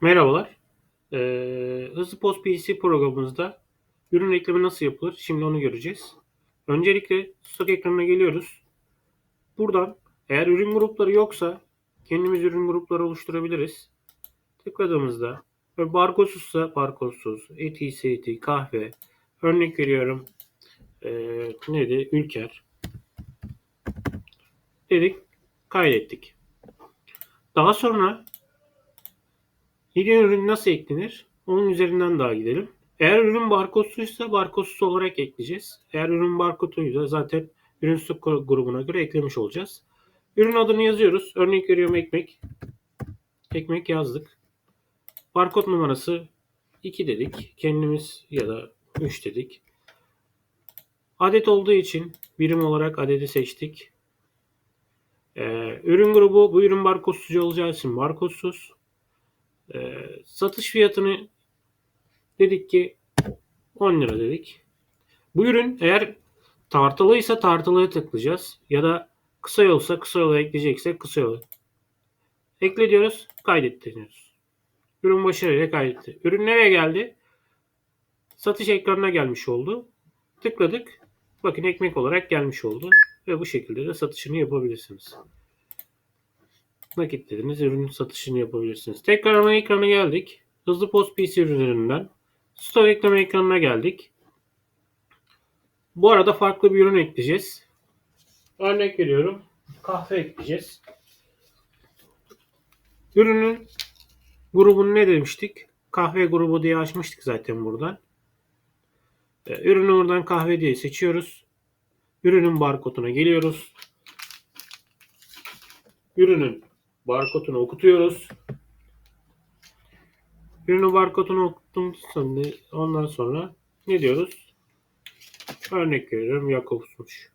Merhabalar. Ee, Hızlı Post PC programımızda ürün ekleme nasıl yapılır? Şimdi onu göreceğiz. Öncelikle stok ekranına geliyoruz. Buradan eğer ürün grupları yoksa kendimiz ürün grupları oluşturabiliriz. Tıkladığımızda ve barkodsuzsa barkodsuz, ETC, kahve, örnek veriyorum ee, neydi? Ülker. Dedik, kaydettik. Daha sonra Yeni ürün nasıl eklenir? Onun üzerinden daha gidelim. Eğer ürün barkodsuzsa barkodsuz olarak ekleyeceğiz. Eğer ürün barkoduysa zaten ürün stok grubuna göre eklemiş olacağız. Ürün adını yazıyoruz. Örnek veriyorum ekmek. Ekmek yazdık. Barkod numarası 2 dedik. Kendimiz ya da 3 dedik. Adet olduğu için birim olarak adedi seçtik. Ee, ürün grubu bu ürün barkodsuz olacağı için barkodsuz. Ee, satış fiyatını dedik ki 10 lira dedik. Bu ürün eğer tartılıysa tartılıya tıklayacağız. Ya da kısa yolsa kısa yola ekleyeceksek kısa yola. Ekle diyoruz. Kaydet diyoruz. Ürün başarıyla kaydetti. Ürün nereye geldi? Satış ekranına gelmiş oldu. Tıkladık. Bakın ekmek olarak gelmiş oldu. Ve bu şekilde de satışını yapabilirsiniz nakitlediniz. Ürünün satışını yapabilirsiniz. Tekrar ana ekrana geldik. Hızlı post PC ürünlerinden stok ekleme ekranına geldik. Bu arada farklı bir ürün ekleyeceğiz. Örnek veriyorum. Kahve ekleyeceğiz. Ürünün grubunu ne demiştik? Kahve grubu diye açmıştık zaten buradan. Ee, ürünü buradan kahve diye seçiyoruz. Ürünün barkoduna geliyoruz. Ürünün barkodunu okutuyoruz. Ürünün barkodunu okuttum ondan sonra ne diyoruz? Örnek veriyorum Jakobs'muş.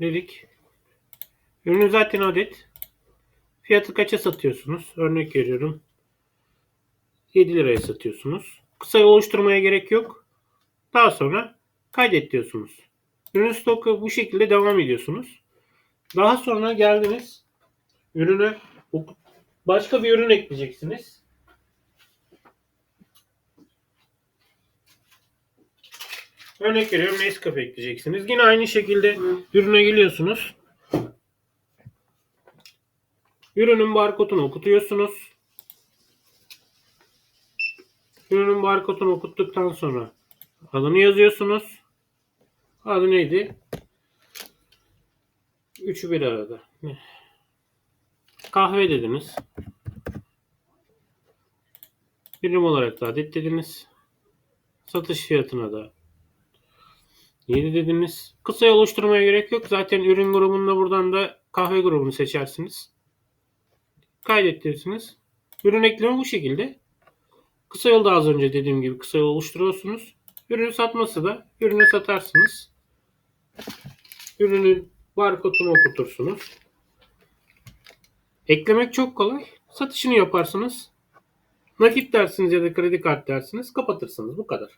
Dedik. Ürünü zaten adet. Fiyatı kaça satıyorsunuz? Örnek veriyorum. 7 liraya satıyorsunuz. Kısa yol oluşturmaya gerek yok. Daha sonra kaydet diyorsunuz. Ürün stoku bu şekilde devam ediyorsunuz. Daha sonra geldiniz. Ürünü başka bir ürün ekleyeceksiniz. Örnek veriyorum Nescafe ekleyeceksiniz. Yine aynı şekilde ürüne geliyorsunuz. Ürünün barkodunu okutuyorsunuz. Ürünün barkodunu okuttuktan sonra adını yazıyorsunuz. Adı neydi? Üçü bir arada. Kahve dediniz. Birim olarak da adet dediniz. Satış fiyatına da 7 dediniz. Kısa yol oluşturmaya gerek yok. Zaten ürün grubunda buradan da kahve grubunu seçersiniz. Kaydettirsiniz. Ürün ekleme bu şekilde. Kısa yolda az önce dediğim gibi kısa yol oluşturuyorsunuz. Ürünü satması da ürünü satarsınız. Ürünün barkodunu okutursunuz. Eklemek çok kolay. Satışını yaparsınız. Nakit dersiniz ya da kredi kart dersiniz. Kapatırsınız. Bu kadar.